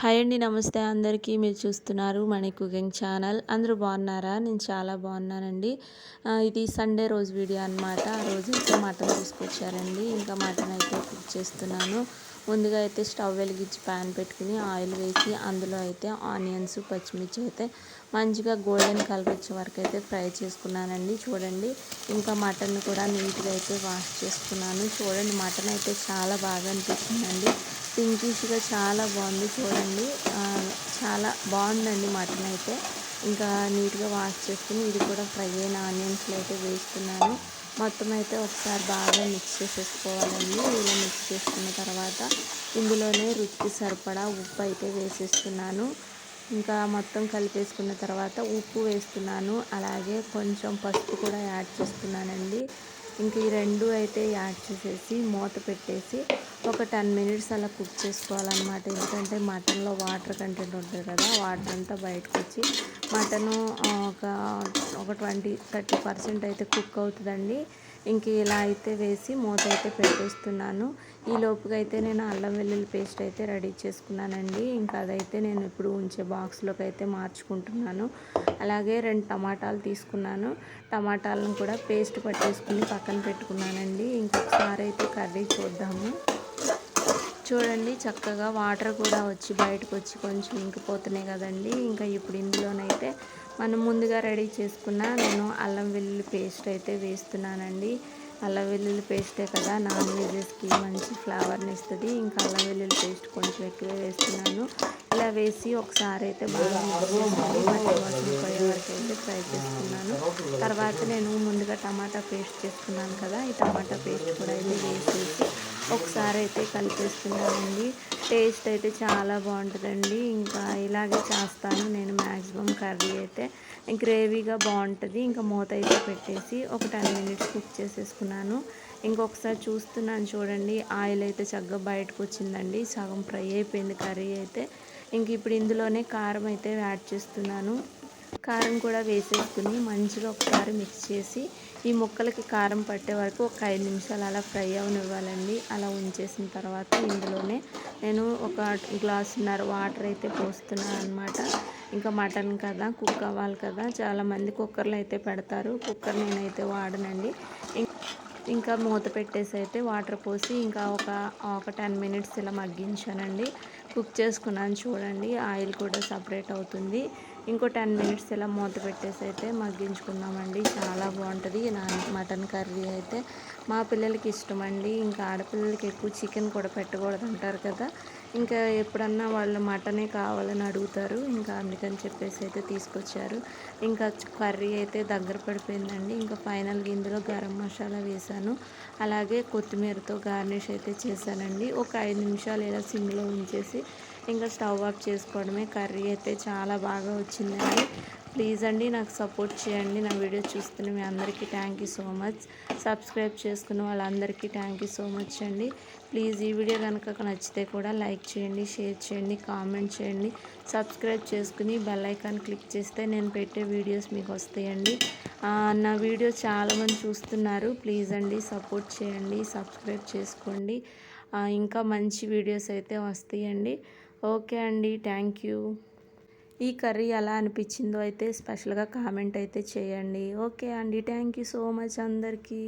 Hi అండి నమస్తే అందరికీ. మీరు చూస్తున్నారు మనీ కుకింగ్ ఛానల్. అందరూ బాగున్నారా? నేను చాలా బాగున్నానండి. ఇది సండే రోజు వీడియో అనమాట ఆ రోజు అయితే మటన్ తీసుకొచ్చారండి. ఇంకా మటన్ అయితే కుక్ చేస్తున్నాను. ముందుగా అయితే స్టవ్ వెలిగించి ప్యాన్ పెట్టుకుని ఆయిల్ వేసి అందులో అయితే ఆనియన్స్ పచ్చిమిర్చి అయితే మంచిగా గోల్డెన్ కలర్ వచ్చే వరకు అయితే ఫ్రై చేసుకున్నానండి. చూడండి ఇంకా మటన్ కూడా నీట్గా అయితే వాష్ చేసుకున్నాను. చూడండి మటన్ అయితే చాలా బాగా అనిపిస్తుందండి పింకిష్గా చాలా బాగుంది చూడండి. చాలా బాగుందండి మటన్ అయితే. ఇంకా నీట్గా వాష్ చేసుకుని ఇది కూడా ఫ్రై అయిన ఆనియన్స్లో అయితే వేస్తున్నాను. మొత్తం అయితే ఒకసారి బాగా మిక్స్ చేసేసుకోవాలండి. ఇలా మిక్స్ చేసుకున్న తర్వాత ఇందులోనే రుచికి సరిపడా ఉప్పు అయితే వేసేస్తున్నాను. ఇంకా మొత్తం కలిపేసుకున్న తర్వాత ఉప్పు వేస్తున్నాను. అలాగే కొంచెం పసుపు కూడా యాడ్ చేస్తున్నానండి. ఇంక ఈ రెండు అయితే యాడ్ చేసేసి మూత పెట్టేసి ఒక టెన్ మినిట్స్ అలా కుక్ చేసుకోవాలన్నమాట. ఎందుకంటే మటన్లో వాటర్ కంటెంట్ ఉంటుంది కదా వాటర్ అంతా బయటకు వచ్చి మటను ఒక ఒక ట్వంటీ థర్టీ పర్సెంట్ అయితే కుక్ అవుతుందండి. ఇంక ఇలా అయితే వేసి మూత అయితే పెట్టేస్తున్నాను. ఈ లోపుగా అయితే నేను అల్లం వెల్లుల్లి పేస్ట్ అయితే రెడీ చేసుకున్నానండి. ఇంకా అదైతే నేను ఇప్పుడు ఉంచే బాక్స్లోకి అయితే మార్చుకుంటున్నాను. అలాగే రెండు టమాటాలు తీసుకున్నాను. టమాటాలను కూడా పేస్ట్ పట్టేసుకుని పక్కన పెట్టుకున్నానండి. ఇంకొకసారి అయితే కర్రీ చూద్దాము. చూడండి చక్కగా వాటర్ కూడా వచ్చి బయటకు వచ్చి కొంచెం ఇంకిపోతున్నాయి కదండి. ఇంకా ఇప్పుడు ఇందులోనైతే మనం ముందుగా రెడీ చేసుకున్న నేను అల్లం వెల్లుల్లి పేస్ట్ అయితే వేస్తున్నానండి. అల్లం వెల్లుల్లి పేస్టే కదా నాన్ వెజెస్కి మంచి ఫ్లేవర్ని ఇస్తుంది. ఇంకా అల్లం వెల్లుల్లి పేస్ట్ కొంచెం ఎక్కువ వేస్తున్నాను. ఇలా వేసి ఒకసారి అయితే బాగా మిక్స్ చేసుకొని పచ్చి పోయే వరకు అయితే ఫ్రై చేసుకున్నాను. తర్వాత నేను ముందుగా టమాటా పేస్ట్ చేసుకున్నాను కదా ఈ టమాటా పేస్ట్ కూడా అయితే వేసేసి ఒకసారి అయితే కలిపేస్తున్నానండి టేస్ట్ అయితే చాలా బాగుంటుందండి. ఇంకా ఇలాగే చేస్తాను నేను మ్యాక్సిమం కర్రీ అయితే. గ్రేవీగా బాగుంటుంది. ఇంకా మూత అయితే పెట్టేసి ఒక టెన్ మినిట్స్ కుక్ చేసేసుకున్నాను. ఇంకొకసారి చూస్తున్నాను చూడండి ఆయిల్ అయితే చక్కగా బయటకు వచ్చిందండి సగం ఫ్రై అయిపోయింది కర్రీ అయితే. ఇంక ఇప్పుడు ఇందులోనే కారం అయితే యాడ్ చేస్తున్నాను. కారం కూడా వేసేసుకుని మంచిగా ఒకసారి మిక్స్ చేసి ఈ ముక్కలకి కారం పట్టే వరకు ఒక ఐదు నిమిషాలు అలా ఫ్రై అవనివ్వాలండి. అలా ఉంచేసిన తర్వాత ఇందులోనే నేను ఒక గ్లాసున్నర వాటర్ అయితే పోస్తున్నాను అనమాట ఇంకా మటన్ కదా కుక్ అవ్వాలి కదా. చాలామంది కుక్కర్లో అయితే పెడతారు. కుక్కర్ నేనైతే వాడనండి. ఇంకా మూత పెట్టేసి అయితే వాటర్ పోసి ఇంకా ఒక ఒక టెన్ మినిట్స్ ఇలా మగ్గించానండి. కుక్ చేసుకున్నాను చూడండి ఆయిల్ కూడా సపరేట్ అవుతుంది. ఇంకో టెన్ మినిట్స్ ఇలా మూత పెట్టేసి అయితే మగ్గించుకున్నామండి చాలా బాగుంటుంది. నా మటన్ కర్రీ అయితే మా పిల్లలకి ఇష్టం అండి. ఇంకా ఆడపిల్లలకి ఎక్కువ చికెన్ కూడా పెట్టకూడదు అంటారు కదా. ఇంకా ఎప్పుడన్నా వాళ్ళు మటనే కావాలని అడుగుతారు. ఇంకా అందుకని చెప్పేసి అయితే తీసుకొచ్చారు. ఇంకా కర్రీ అయితే దగ్గర పడిపోయిందండి. ఇంకా ఫైనల్గా ఇందులో గరం మసాలా వేసాను అలాగే కొత్తిమీరతో గార్నిష్ అయితే చేశానండి. ఒక ఐదు నిమిషాలు ఇలా సిమ్లో ఉంచేసి ఇంకా స్టవ్ ఆఫ్ చేసుకోవడమే. కర్రీ అయితే చాలా బాగా వచ్చిందండి. ప్లీజ్ అండి నాకు సపోర్ట్ చేయండి. నా వీడియో చూస్తున్న మీ అందరికీ thank you so much subscribe చేసుకున్న వాళ్ళందరికీ థ్యాంక్ యూ సో మచ్ అండి. ప్లీజ్ ఈ వీడియో కనుక నచ్చితే కూడా లైక్ చేయండి షేర్ చేయండి కామెంట్ చేయండి. సబ్స్క్రైబ్ చేసుకుని బెల్ ఐకాన్ క్లిక్ చేస్తే నేను పెట్టే వీడియోస్ మీకు వస్తాయండి. నా వీడియో చాలామంది చూస్తున్నారు. ప్లీజ్ అండి సపోర్ట్ చేయండి సబ్స్క్రైబ్ చేసుకోండి. ఇంకా మంచి వీడియోస్ అయితే వస్తాయండి. ఓకే అండి థ్యాంక్ యూ. ఈ కర్రీ ఎలా అనిపించిందో అయితే స్పెషల్గా కామెంట్ అయితే చేయండి. ఓకే అండి థ్యాంక్ యూ సో మచ్ అందరికీ.